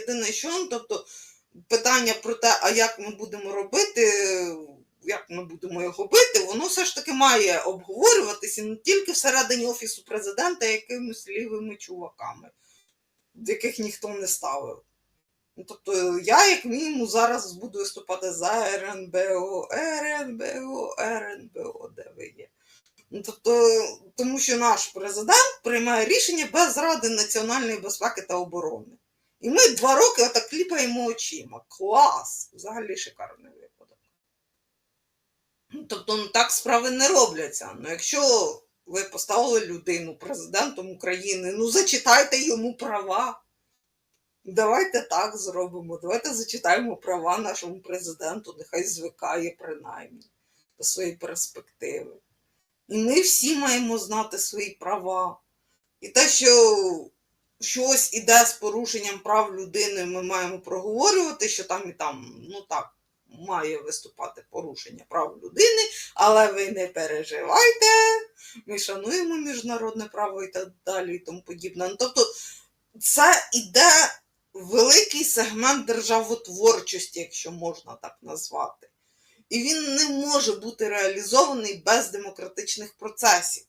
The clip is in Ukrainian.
Єдине, що ну, тобто питання про те, а як ми будемо робити, як ми будемо його бити, воно все ж таки має обговорюватися не тільки всередині офісу президента якимись лівими чуваками, яких ніхто не ставив. Ну, тобто я, як мінімум, зараз буду виступати за РНБО, РНБО, РНБО, де ви є. Ну, тобто, тому що наш президент приймає рішення без ради національної безпеки та оборони. І ми два роки отак кліпаємо очима. Клас! Взагалі шикарний випадок. Ну, Тобто, ну, так справи не робляться. Ну, якщо ви поставили людину президентом України, ну зачитайте йому права. Давайте так зробимо. Давайте зачитаємо права нашому президенту, нехай звикає принаймні до своєї перспективи. І ми всі маємо знати свої права. І те, що щось іде з порушенням прав людини, ми маємо проговорювати, що там і там, ну так, має виступати порушення прав людини, але ви не переживайте, ми шануємо міжнародне право і так далі, і тому подібне. Ну, тобто, це іде великий сегмент державотворчості, якщо можна так назвати. І він не може бути реалізований без демократичних процесів.